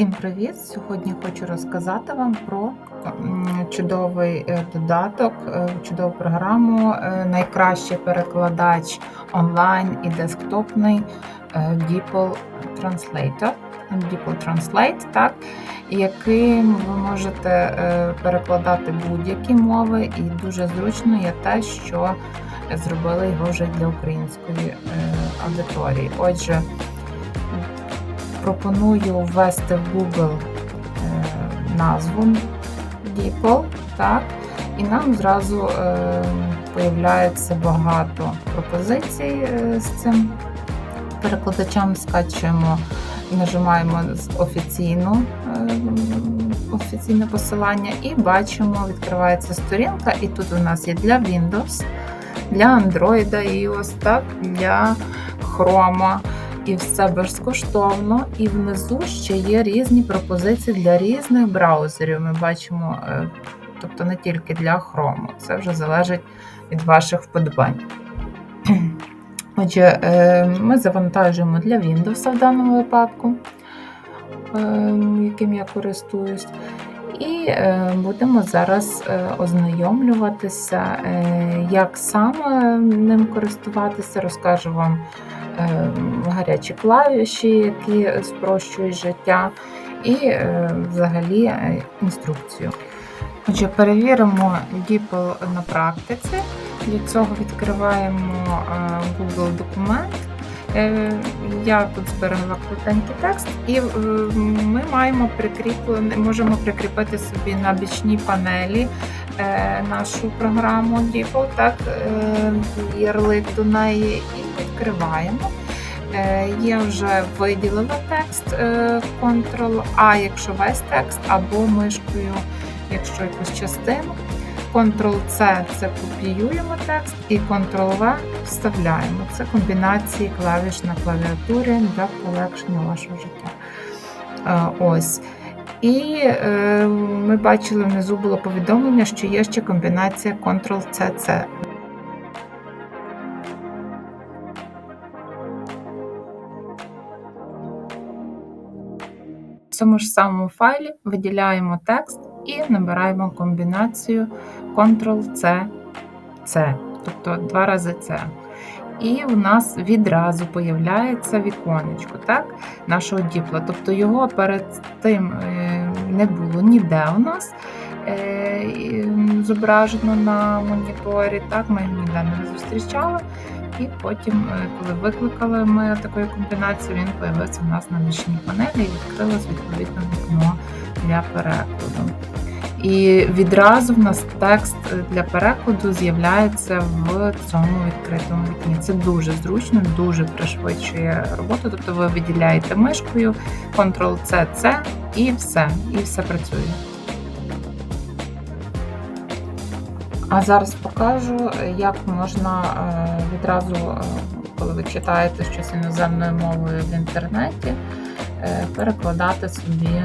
Всім привіт! Сьогодні хочу розказати вам про чудовий е, додаток, е, чудову програму, е, найкращий перекладач онлайн і десктопний DeepL Translator. DeepL Translate, так, яким ви можете перекладати будь-які мови, і дуже зручно є те, що зробили його вже для української аудиторії. Отже, пропоную ввести в Google е, назву DeepL, так, і нам зразу е, появляється багато пропозицій е, з цим перекладачем. Скачуємо, нажимаємо офіційну, е, офіційне посилання і бачимо, відкривається сторінка, і тут у нас є для Windows, для Android, ось так, для Chrome. І все безкоштовно, і внизу ще є різні пропозиції для різних браузерів. Ми бачимо, е, тобто не тільки для Chrome, це вже залежить від ваших вподобань. Отже, е, ми завантажуємо для Windows в даному випадку, е, яким я користуюсь. І будемо зараз ознайомлюватися, як саме ним користуватися, розкажу вам гарячі клавіші, які спрощують життя, і е, взагалі е, інструкцію. Отже, перевіримо DeepL на практиці. Для цього відкриваємо е, Google документ. Е, Я тут зберегла коротенький текст, і е, ми маємо прикріплений, можемо прикріпити собі на бічній панелі е, нашу програму DeepL, так, е, ярлик до неї, і відкриваємо. Е, Є вже виділила текст е, Ctrl-A, якщо весь текст, або мишкою, якщо якусь частину. Ctrl-C це копіюємо текст, і Ctrl-V вставляємо. Це комбінації клавіш на клавіатурі для полегшення вашого життя. Е, Ось. І е, ми бачили внизу було повідомлення, що є ще комбінація Ctrl-C-C. В цьому ж самому файлі виділяємо текст і набираємо комбінацію Ctrl-C-C, тобто два рази C. І у нас відразу появляється віконечко так, нашого діпла. Тобто його перед тим е, не було ніде у нас е, зображено на моніторі. Так, Ми його ніде не зустрічали. І потім, е, коли викликали ми такої комбінації, він з'явився у нас на нічній панелі і відкрилось відповідне вікно для перекладу. І відразу в нас текст для перекладу з'являється в цьому відкритому вікні. Це дуже зручно, дуже пришвидшує роботу. Тобто ви виділяєте мишкою, Ctrl-C-C і все, і все працює. А зараз покажу, як можна е, відразу, е, коли ви читаєте щось іноземною мовою в інтернеті, е, перекладати собі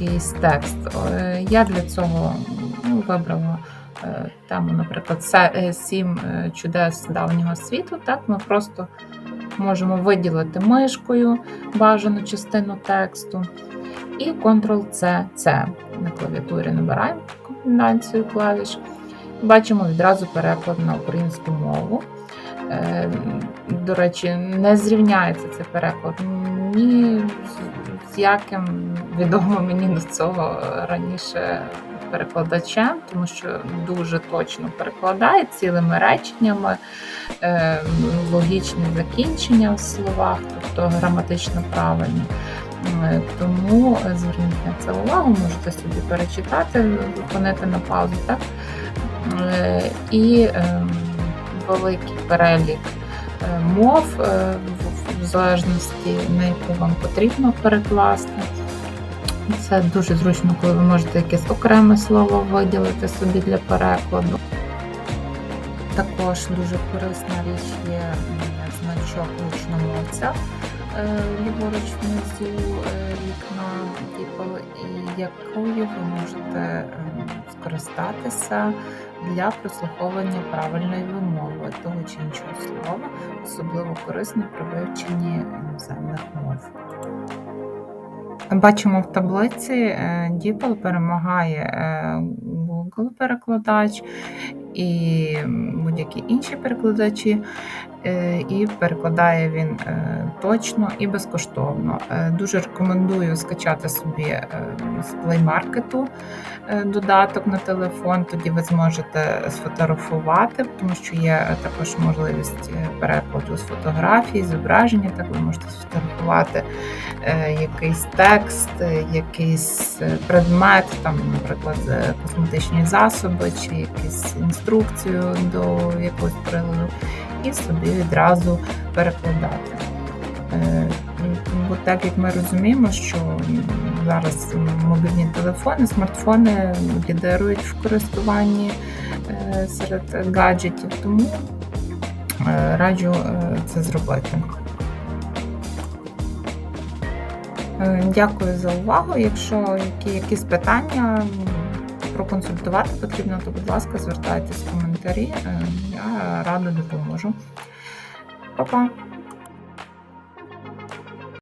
якийсь текст. Я для цього ну, вибрала тему, наприклад, сім чудес давнього світу. Так, Ми просто можемо виділити мишкою бажану частину тексту. І Ctrl-C-C на клавіатурі набираємо комбінацію клавіш. Бачимо відразу переклад на українську мову. До речі, не зрівняється цей переклад ні з яким відомо мені до цього раніше перекладачем, тому що дуже точно перекладає цілими реченнями, логічні закінчення в словах, тобто граматично правильні. Тому зверніть на це увагу, можете собі перечитати, зупинити на паузу, так? І великий перелік мов, в залежності на яку вам потрібно перекласти. Це дуже зручно, коли ви можете якесь окреме слово виділити собі для перекладу. Також дуже корисна річ є значок гучномовця ліворуч внизу вікна, якою ви можете скористатися для прослуховування правильної вимови того чи іншого слова, особливо корисно при вивченні іноземних мов. Бачимо в таблиці, Діпл DeepL перемагає е, Google перекладач і будь-які інші перекладачі, е, і перекладає він е, точно і безкоштовно. Е, Дуже рекомендую скачати собі з Play Market додаток на телефон, тоді ви зможете сфотографувати, тому що є також можливість перекладу з фотографій, зображення, так ви можете сфотографувати якийсь текст, якийсь предмет, там, наприклад, косметичні засоби чи якусь інструкцію до якогось приладу, і собі відразу перекладати. Е, Бо так як ми розуміємо, що зараз мобільні телефони, смартфони лідирують в користуванні е, серед гаджетів, тому е, раджу це зробити. Дякую за увагу. Якщо які, якісь питання проконсультувати потрібно, то, будь ласка, звертайтесь в коментарі. Е, Я рада допоможу. Па-па!